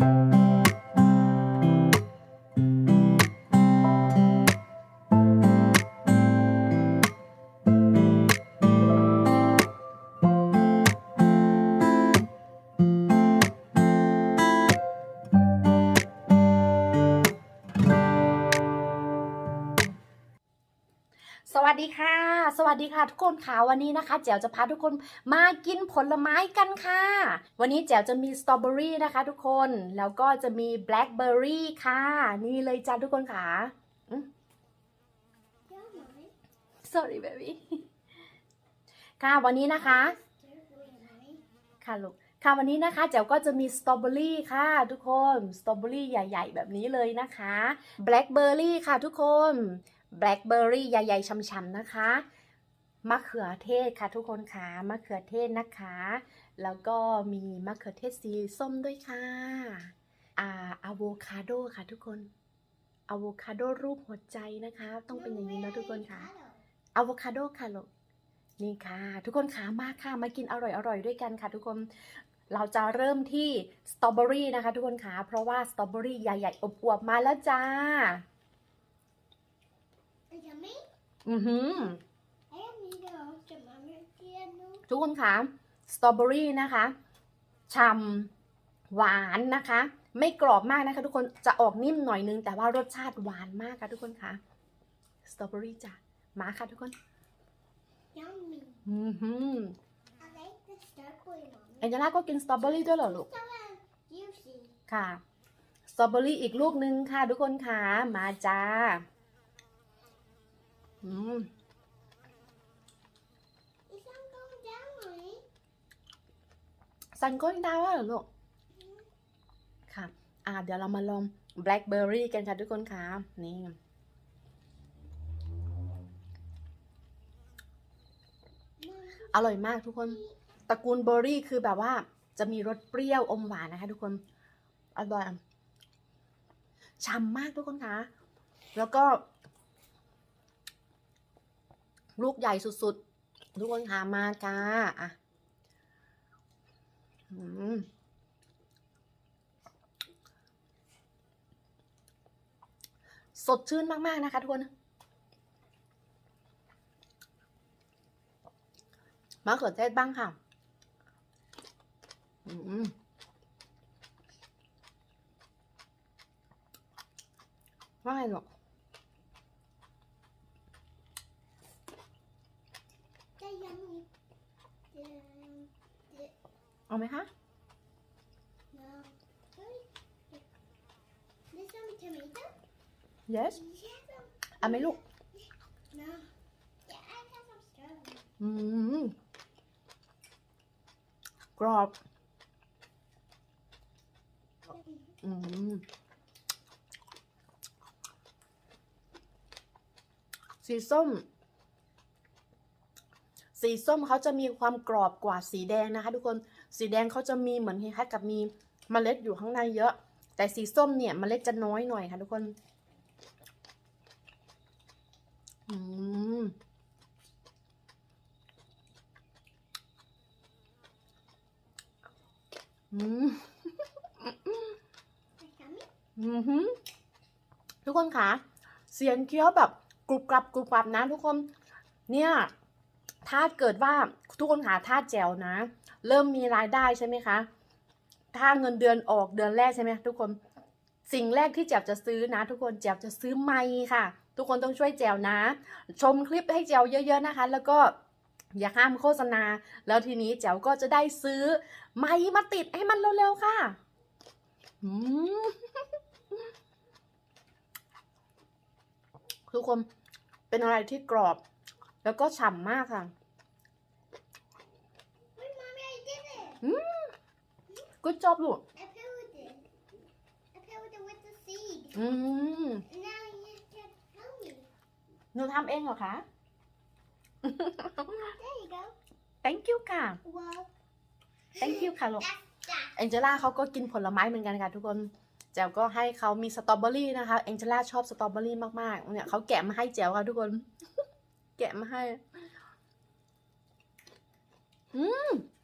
Thank you. สวัสดีค่ะ สวัสดีค่ะทุกคนค่ะวันนี้นะคะแจ๋วจะพาทุกคนมากินผลไม้กันค่ะ วันนี้แจ๋วจะมีสตรอเบอรี่นะคะ ทุกคนแล้วก็จะมีแบล็คเบอร์รี่ค่ะ นี่เลยจ้าทุกคนค่ะอืม sorry baby ค่ะวันนี้นะคะ ค่ะลูกค่ะวันนี้นะคะแจ๋วก็จะมีสตรอเบอรี่ค่ะ ทุกคนสตรอเบอรี่ใหญ่ ๆ แบบนี้เลยนะคะแบล็คเบอร์รี่ค่ะทุกคน แบล็คเบอร์รี่ใหญ่ๆช่ำๆนะคะ มะเขือเทศค่ะทุกคนค่ะ มะเขือเทศนะคะ แล้วก็มีมะเขือเทศสีส้มด้วยค่ะ อ่าอะโวคาโดค่ะทุกคนอะโวคาโดรูปหัวใจนะคะ ต้องเป็นอย่างนี้นะทุกคนค่ะอะโวคาโดค่ะลูกนี่ค่ะ ทุกคนขามาค่ะมากินอร่อยๆด้วยกันค่ะ ทุกคนเราจะเริ่มที่สตรอเบอรี่นะคะ ทุกคนค่ะเพราะว่าสตรอเบอรี่ใหญ่ๆอวบๆมาแล้วจ้า Yummy. อือหือ I am eating also mommy piano. ทุกคนคะสตรอเบอรี่นะคะฉ่ำหวานนะคะ ไม่กรอบมากนะคะ ทุกคนจะออกนิ่มหน่อยนึง แต่ว่ารสชาติหวานมากค่ะทุกคนคะสตรอเบอรี่จ้ะมาค่ะทุกคน Yummy. อือหือ I like the strawberry, mommy. แอนเจล่าก็กินสตรอเบอรี่ด้วยเหรอลูก So uh, juicy. ค่ะ สตรอเบอรี่อีกลูกนึงค่ะทุกคนค่ะ มาจ้า อืม It's not going down, mommy. ซันก็ดาวเหรอลูก ค่ะ อ่า เดี๋ยวเรามาลองแบล็คเบอร์รี่กันค่ะทุกคนค่ะ นี่ อร่อยมากทุกคน ตระกูลเบอร์รี่คือแบบว่า จะมีรสเปรี้ยวอมหวานนะคะทุกคน อร่อยฉ่ำมากทุกคนคะแล้วก็ ลูกใหญ่สุดๆ ทุกคนคะมาจ้าอะสดชื่นมาก ๆ นะคะทุกคนมะเขือเทศบ้างค่ะอืมว่าไงลูก They're yummy. The, the, เอาไหมคะ no. Sorry. This some tomato? yes Yeah, some. เอาไหมลูก No. Yeah, I have some strawberry. อืมกรอบอืมสีส้ม สีส้มเขาจะมีความกรอบกว่าสีแดงนะคะทุกคน สีแดงเขาจะมีเหมือนคล้ายๆกับมีเมล็ดอยู่ข้างในเยอะ แต่สีส้มเนี่ยเมล็ดจะน้อยหน่อยค่ะทุกคน อืมอืมอือหือทุกคนคะเสียงเคี้ยวแบบกรุบกรับกรุบกรับนะทุกคน เนี่ย ถ้าเกิดว่าทุกคนคะถ้าแจวนะ เริ่มมีรายได้ใช่ไหมคะ ถ้าเงินเดือนออกเดือนแรกใช่ไหมทุกคนสิ่งแรกที่แจวจะซื้อนะ ทุกคนแจวจะซื้อไม้ค่ะ ทุกคนต้องช่วยแจวนะ ชมคลิปให้แจวเยอะ ๆนะคะ แล้วก็อย่าห้ามโฆษณา แล้วทีนี้แจวก็จะได้ซื้อไม้มาติดให้มันเร็วๆค่ะทุกคนเป็นอะไรที่กรอบ แล้วก็ฉ่ำมากค่ะ Wait, mommy, I did it. Good job ลูก I peeled it. I peeled it with the seed. อืม Now you can help me. หนูทำเองเหรอคะ There you go. thank you ค่ะ Well, thank you ค่ะลูก that's that. แองเจล่าเขาก็กินผลไม้เหมือนกันค่ะทุกคน แจวก็ให้เขามีสตรอเบอรี่นะคะ แองเจล่าชอบสตรอเบอรี่มากๆ เนี่ยเขาแกะมาให้แจวค่ะทุกคน แกะมาให้ อืม So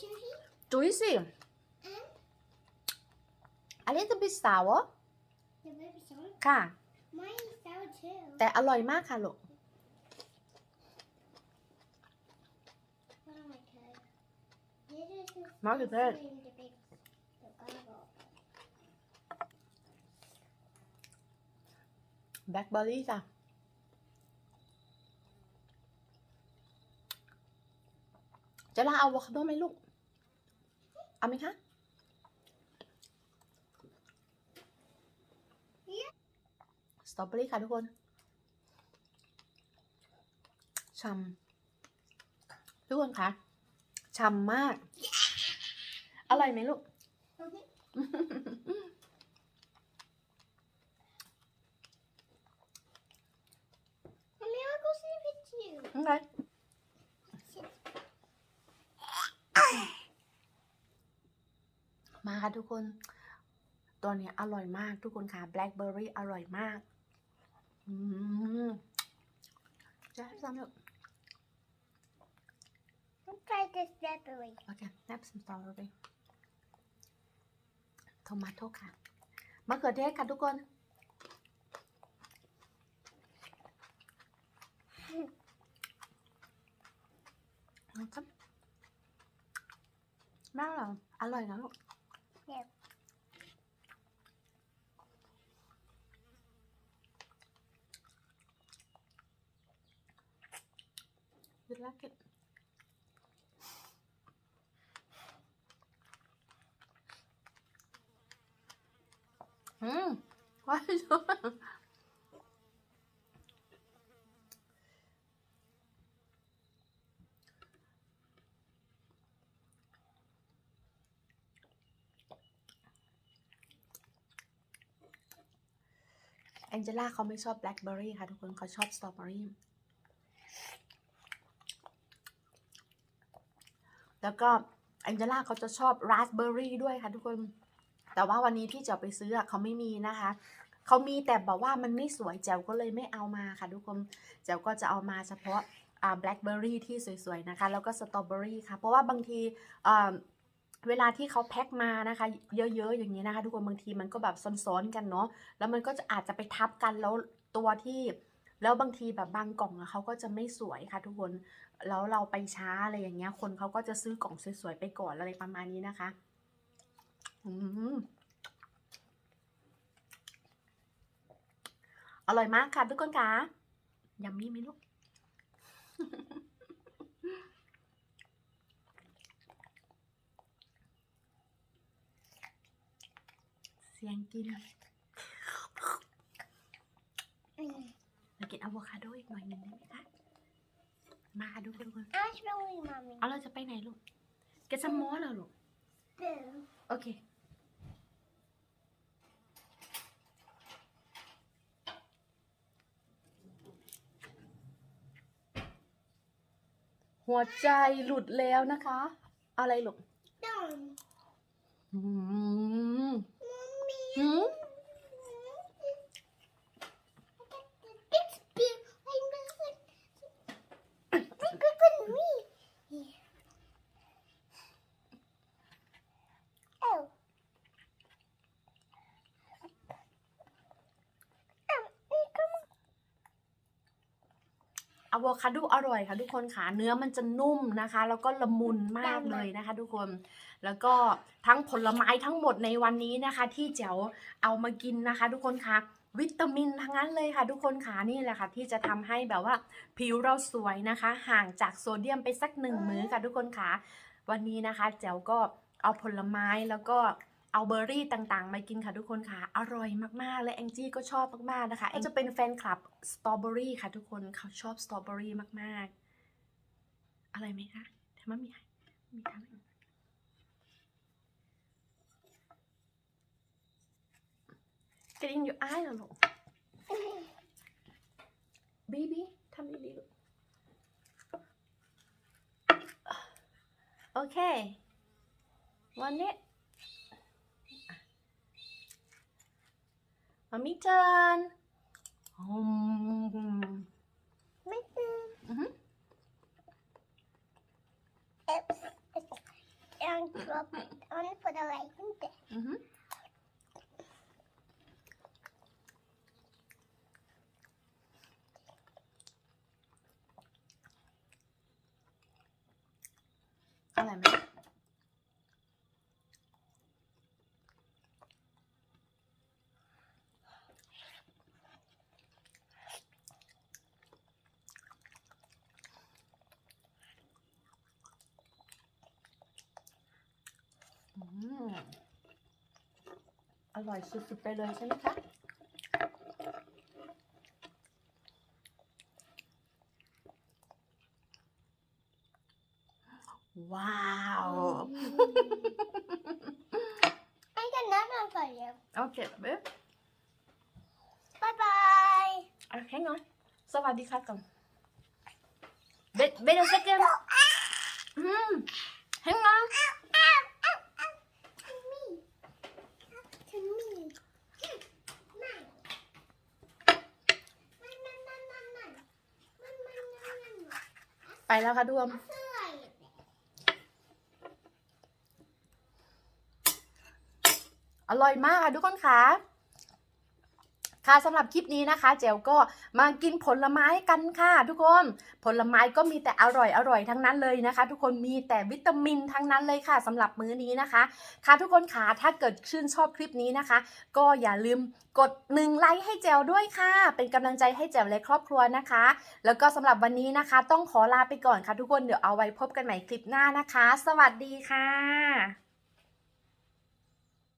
juicy. juicy a little bit sour The baby song. ค่ะ Mine is sour too. แต่อร่อยมากค่ะลูก What am I called? This is just Mark it also there. in the big the gobble. แบล็คเอร์รี่จ้ะลาอะโวคาโดไหมลูก เอาไหมคะสตรอเบอรี่ค่ะทุกคนฉ่ำทุกคนคะฉ่ำมาก อร่อยไหมลูก Mommy, I'll go see if it's you. โอเคมาค่ะทุกคน ตัวเนี้ยอร่อยมากทุกคนค่ะแบล็คเบอร์รี่อร่อยมากอืมจะให้ซ้ำลูก Let's try this strawberry. โอเคแนบสตรอเบอรี่โทมาโต้ค่ะมะเขือเทศค่ะทุกคน นะครับแม่เหรออร่อยนะลูก You like it? Mm. Why is it? a องเจล่าเขาไม่ชอบแบล็คเบอร์รี่ค่ะทุกคนเขาชอบสตรอเบอรี่ แล้วก็แองเจล่าเขาจะชอบราสเบอร์รี่ด้วยค่ะทุกคน แต่ว่าวันนี้ที่จ๋วไปซื้อเขาไม่มีนะคะ เขามีแต่บอกว่ามันไม่สวยแจวก็เลยไม่เอามาค่ะทุกคน แจวก็จะเอามาเฉพาะอ่าแบล็คเบอร์รี่ที่สวยๆนะคะ แล้วก็สตรอเบอรี่ค่ะ เพราะว่าบางทีอ่าเวลาที่เขาแพ็คมานะคะ เยอะๆอย่างนี้นะคะ ทุกคนบางทีมันก็แบบซ้อนๆกันเนาะ แล้วมันก็จะอาจจะไปทับกันแล้วตัวที่ แล้วบางทีแบบบางกล่องอะเขาก็จะไม่สวยค่ะทุกคน แล้วเราไปช้าอะไรอย่างเงี้ย คนเขาก็จะซื้อกล่องสวยๆไปก่อนอะไรประมาณนี้นะคะ อืมอร่อยมากค่ะทุกคนคะยำมี่ไหมลูก เสียงกิน Mm. เรากิน อะโวคาโดอีกหน่อยหนึ่งได้ไหมคะ มาค่ะทุกคน Actually, mommy. เอาเราจะไปไหนลูกแกจะมอเหรอลูก Boo. โอเค หัวใจหลุดแล้วนะคะ อะไรลูก Done. อืม Mommy. หืม อะโวคาโดอร่อยค่ะทุกคนค่ะเนื้อมันจะนุ่มนะคะ แล้วก็ละมุนมากเลยนะคะ ทุกคนแล้วก็ทั้งผลไม้ทั้งหมดในวันนี้นะคะ ที่แจ๋วเอามากินนะคะ ทุกคนคะวิตามินทั้งนั้นเลยค่ะ ทุกคนค่ะนี่แหละค่ะ ที่จะทำให้แบบว่าผิวเราสวยนะคะ ห่างจากโซเดียมไปสักหนึ่งมื้อค่ะ ทุกคนค่ะวันนี้นะคะแจ๋วก็เอาผลไม้แล้วก็ เอาเบอร์รี่ต่างๆ มากินค่ะทุกคนค่ะ อร่อยมากๆ และแองจี้ก็ชอบมากๆนะคะแองจะเป็นแฟนคลับสตรอเบอรี่ค่ะทุกคนเขาชอบสตรอเบอรี่มากๆ อะไรไหมคะทำไมมีมีทำ Get in your eye นะลูก baby ทำดีๆลูกโอเค วันนี้มามีเทิร์นอืม Mitten. Mhm. It's, it's, um, want to drop it. I want to put a light in there. อือฮึอะไรไหมอืม อ ร่อยสุดๆไปเลยใช่ไหมคะว้าว I got another one for you. โอเคเบ๊บ Bye bye. โอเคงอนสวัสดีค่ะก่อนเบ็ดเบ็ดเอาสักเกมอืมเฮ้งงอน ไปแล้วค่ะทุม Sorry. อร่อยมากค่ะทุกคนค่ะ ค่ะสำหรับคลิปนี้นะคะ เจลก็มากินผลไม้กันค่ะ ทุกคนผลไม้ก็มีแต่อร่อยอร่อยทั้งนั้นเลยนะคะ ทุกคนมีแต่วิตามินทั้งนั้นเลยค่ะสำหรับมื้อนี้นะคะ ค่ะทุกคนค่ะถ้าเกิดชื่นชอบคลิปนี้นะคะ ก็อย่าลืมกดหนึ่งไลค์ให้แจวด้วยค่ะ เป็นกำลังใจให้แจวและครอบครัวนะคะ แล้วก็สำหรับวันนี้นะคะ ต้องขอลาไปก่อนค่ะ ทุกคนเดี๋ยวเอาไว้พบกันใหม่คลิปหน้านะคะ สวัสดีค่ะ